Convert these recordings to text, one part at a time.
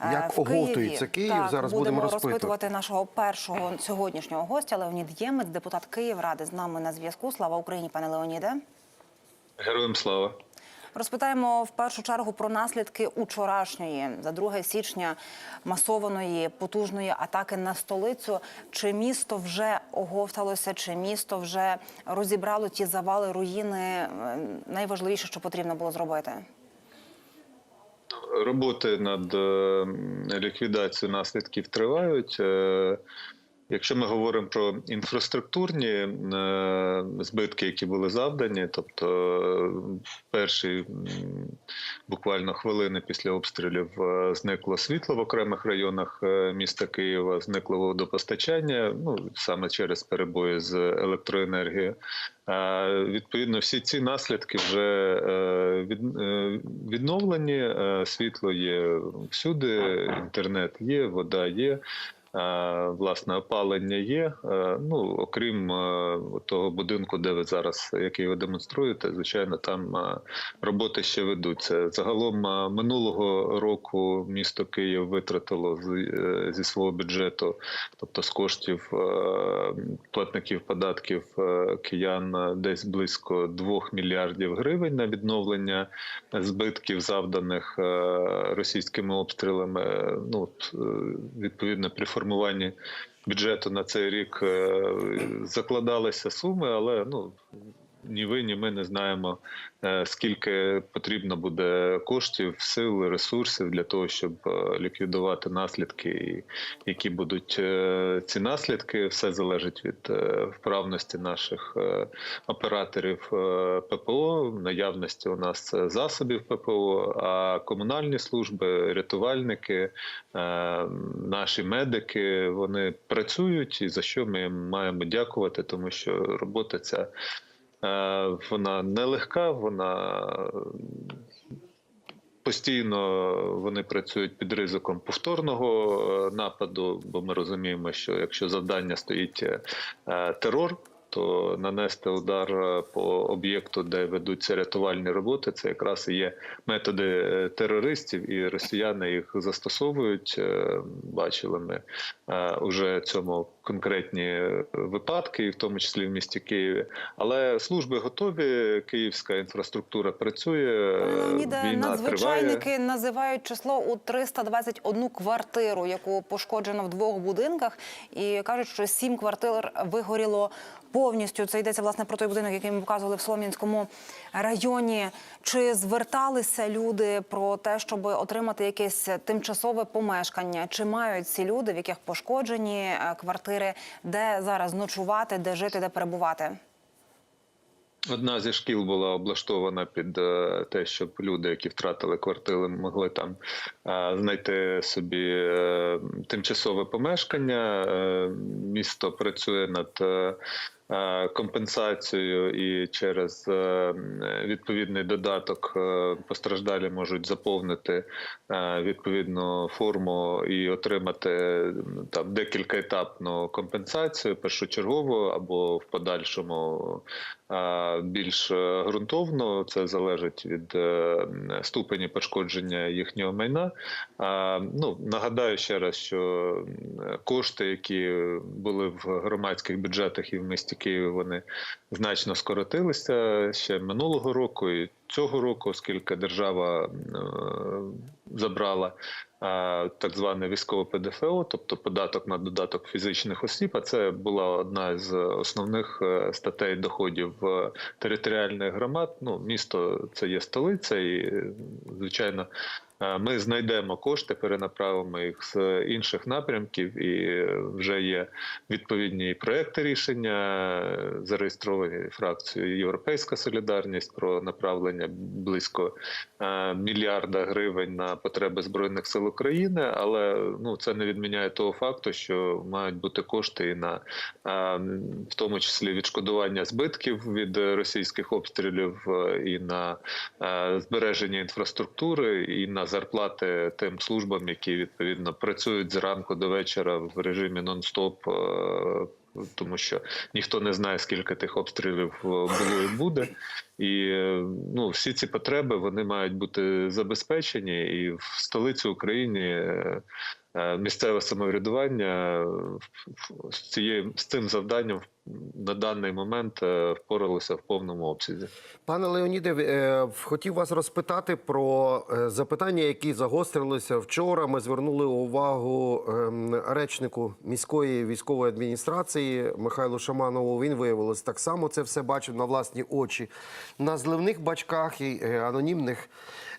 Е, Як в оговтується Київ, Так, зараз будемо розпитувати. розпитувати нашого першого сьогоднішнього гостя. Леонід Ємець, депутат Київради, з нами на зв'язку. Слава Україні, пане Леоніде. Героям слава. Розпитаємо в першу чергу про наслідки учорашньої за 2 січня масованої потужної атаки на столицю. Чи місто вже оговталося, чи місто вже розібрало ті завали, руїни? Е, Найважливіше, що потрібно було зробити. Роботи над е, ліквідацією наслідків тривають. Якщо ми говоримо про інфраструктурні е, збитки, які були завдані, тобто е, перші буквально хвилини після обстрілів е, зникло світло в окремих районах міста Києва, зникло водопостачання, ну саме через перебої з електроенергією. Відповідно, всі ці наслідки вже від- відновлені. Світло є всюди, інтернет є, вода є. Власне, опалення є. Е, Ну окрім е, того будинку, де ви зараз, який ви демонструєте, звичайно, там е, роботи ще ведуться. Загалом минулого року місто Київ витратило зі свого бюджету, тобто з коштів платників податків киян, десь близько 2 мільярдів гривень на відновлення збитків, завданих російськими обстрілами. Ну відповідно при формуванні бюджету на цей рік е, закладалися суми, але ну. Ні ви, ні ми не знаємо, е, скільки потрібно буде коштів, сил, ресурсів для того, щоб е, ліквідувати наслідки, і які будуть е, ці наслідки. Все залежить від вправності наших операторів ППО, наявності у нас засобів ППО, а комунальні служби, рятувальники, наші медики вони працюють, і за що ми маємо дякувати, тому що робота ця. Е, Вона нелегка, вона постійно вони працюють під ризиком повторного е, нападу, бо ми розуміємо, що якщо завдання стоїть е, терор. То нанести удар по об'єкту, де ведуться рятувальні роботи, це якраз і є методи терористів, і росіяни їх застосовують. Бачили ми уже цьому конкретні е, випадки, в тому числі в місті Києві. Але служби готові. Київська інфраструктура працює. Ну, е, ніде. надзвичайники триває. називають число у 321 квартиру, яку пошкоджено в двох будинках, і кажуть, що сім квартир вигоріло повністю. Це йдеться власне про той будинок, який ми показували в Солом'янському районі. Чи зверталися люди про те, щоб отримати якесь тимчасове помешкання? Чи мають ці люди, в яких пошкоджені е, квартири? 4. Де зараз ночувати, де жити, де перебувати? Одна зі шкіл була облаштована під е, те, щоб люди, які втратили квартири, могли там е, знайти собі е, тимчасове помешкання. Місто працює над е, е, і через е, відповідний додаток е, постраждалі можуть заповнити відповідну форму і отримати там декілька етапну компенсацію першочергову або в подальшому більш е, ґрунтовно. Це залежить від е, ступені пошкодження їхнього майна. Ну нагадаю ще раз, що кошти, які були в громадських бюджетах і в місті Києві, вони значно скоротилися ще минулого року і цього року, оскільки держава е, забрала е, так зване військове ПДФО, тобто податок на додаток фізичних осіб. А це була одна з основних е, статей доходів е, територіальних громад. Ну, місто це є столиця, і звичайно. Е, Ми знайдемо кошти, перенаправимо їх з інших напрямків, і вже є відповідні проекти рішення, зареєстровані фракцією Європейська Солідарність про направлення близько е, мільярда гривень на потреби збройних сил України. Але ну це не відміняє того факту, що мають бути кошти і на е, в тому числі відшкодування збитків від російських обстрілів, і на збереження інфраструктури, і на зарплати тим службам, які відповідно працюють зранку до вечора в режимі нон-стоп. е, тому що ніхто не знає, скільки тих обстрілів е, було і буде. І е, ну, всі ці потреби вони мають бути забезпечені, і в столиці України місцеве самоврядування е, з цією з цим завданням на даний момент е, впоралося в повному обсязі. Пане Леоніде, е, хотів вас розпитати про е, запитання, які загострилися вчора. Ми звернули увагу ем, речнику міської військової адміністрації Михайлу Шаманову. Він виявилось так само це все бачив на власні очі на зливних бачках і е, анонімних е,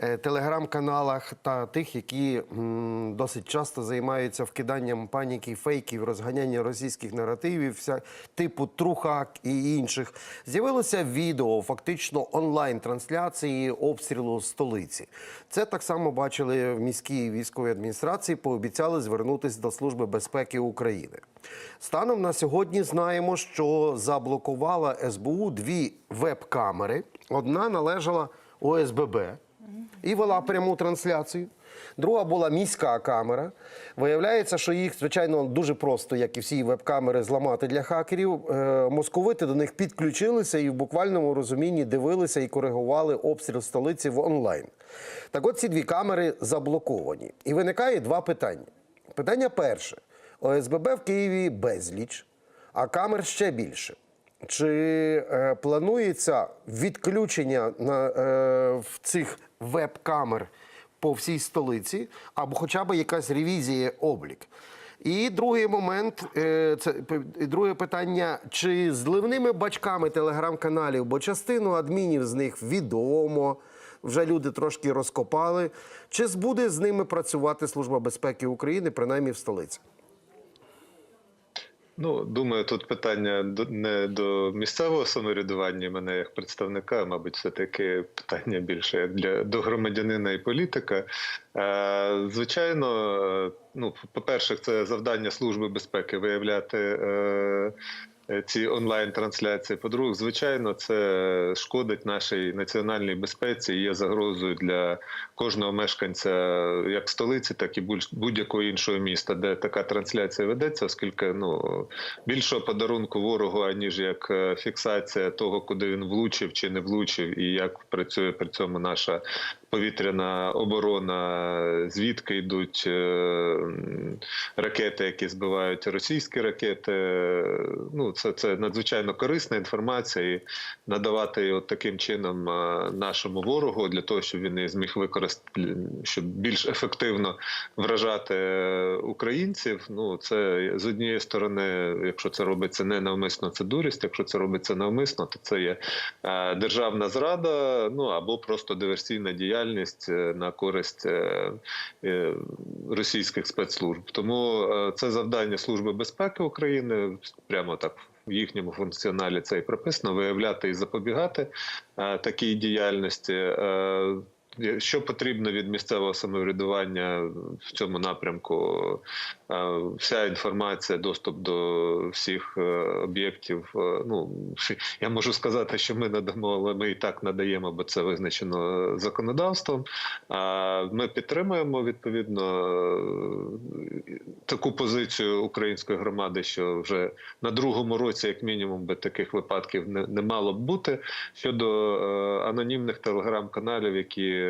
телеграм-каналах та тих, які досить часто займаються вкиданням паніки, фейків, розганяння російських наративів, вся типу Трухак і інших. З'явилося відео, фактично онлайн-трансляції обстрілу столиці. Це так само бачили в міській військовій адміністрації. Пообіцяли звернутися до Служби безпеки України. Станом на сьогодні знаємо, що заблокувала СБУ дві веб-камери. Одна належала ОСББ і вела пряму трансляцію. Друга була міська камера. Виявляється, що їх, звичайно, дуже просто, як і всі веб-камери, зламати для хакерів. Е, Московити до них підключилися і в буквальному розумінні дивилися і коригували обстріл столиці в онлайн. Так от ці дві камери заблоковані. І виникає два питання. Питання перше: ОСББ в Києві безліч, а камер ще більше. Чи е, планується відключення на, е, в цих веб-камер по всій столиці, або хоча б якась ревізія облік? І другий момент, е, це друге питання: чи зливними бачками телеграм-каналів, бо частину адмінів з них відомо, вже люди трошки розкопали. Чи буде з ними працювати Служба безпеки України, принаймні в столиці? Ну, думаю, тут питання не до місцевого самоврядування мене як представника, мабуть, все таки питання більше для до громадянина і політика. Е, звичайно, е, ну, по-перше, це завдання Служби безпеки виявляти. Е, ці онлайн-трансляції. По-друге, звичайно, це шкодить нашій національній безпеці і є загрозою для кожного мешканця як столиці, так і будь- будь-якого іншого міста, де така трансляція ведеться, оскільки ну більшого подарунку ворогу, аніж як е, фіксація того, куди він влучив чи не влучив, і як працює при цьому наша повітряна оборона, звідки йдуть е, ракети, які збивають російські ракети. Ну, це, це надзвичайно корисна інформація, і надавати її таким чином е, нашому ворогу для того, щоб він її зміг використати, щоб більш ефективно вражати е, українців. Ну, це з однієї сторони, якщо це робиться не навмисно, це дурість. Якщо це робиться навмисно, то це є державна зрада, ну або просто диверсійна діяльність е, на користь е, е, російських спецслужб. Тому це завдання Служби безпеки України прямо так. В їхньому функціоналі це і прописано виявляти і запобігати такій діяльності. Що потрібно від місцевого самоврядування в цьому напрямку? Е, Вся інформація, доступ до всіх е, об'єктів. е, Ну я можу сказати, що ми надамо, але ми і так надаємо, бо це визначено законодавством. Ми підтримуємо відповідно таку позицію української громади, що вже на другому році, як мінімум, би таких випадків не, мало б бути. Щодо анонімних телеграм-каналів, які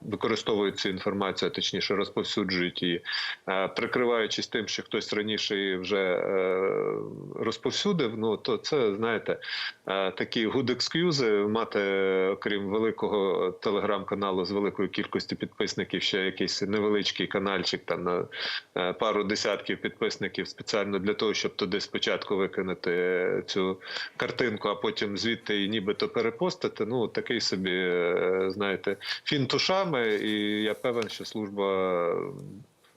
використовують цю інформацію, точніше розповсюджують її, е, прикриваючись тим, що хтось раніше її вже е, розповсюдив. Ну то це знаєте е, такі good excuse мати, окрім великого телеграм-каналу з великою кількістю підписників, ще якийсь невеличкий каналчик там на пару десятків підписників спеціально для того, щоб туди спочатку викинути цю картинку, а потім звідти її нібито перепостити. Ну такий собі, знаєте, фінт ушами, і я певен, що служба.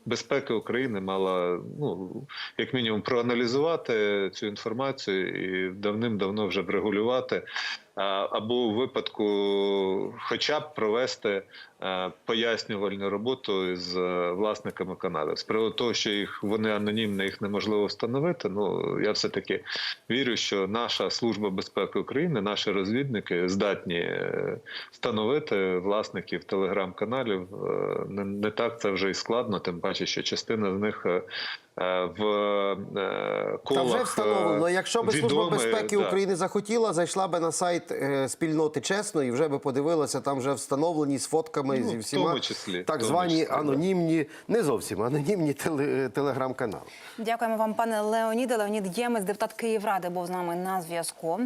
Безпеки України мала ну як мінімум проаналізувати цю інформацію і давним-давно вже врегулювати, або у випадку, хоча б провести е, пояснювальну роботу з е, власниками каналів. З приводу того, що їх вони анонімно, їх неможливо встановити. Ну я все таки вірю, що наша служба безпеки України, наші розвідники здатні е, встановити власників телеграм-каналів. Не, так це вже і складно, тим паче, що частина з них в е, колах Та вже е, встановлено. Якщо би служба відомі, безпеки да. України захотіла, зайшла би на сайт е, спільноти чесно і вже би подивилася, там вже встановлені з фотками Ну, зі в всіма тому числі, так в тому звані числі, да. анонімні, не зовсім анонімні теле- телеграм-канали. Дякуємо вам, пане Леоніде. Леонід Ємець, депутат Київради, був з нами на зв'язку.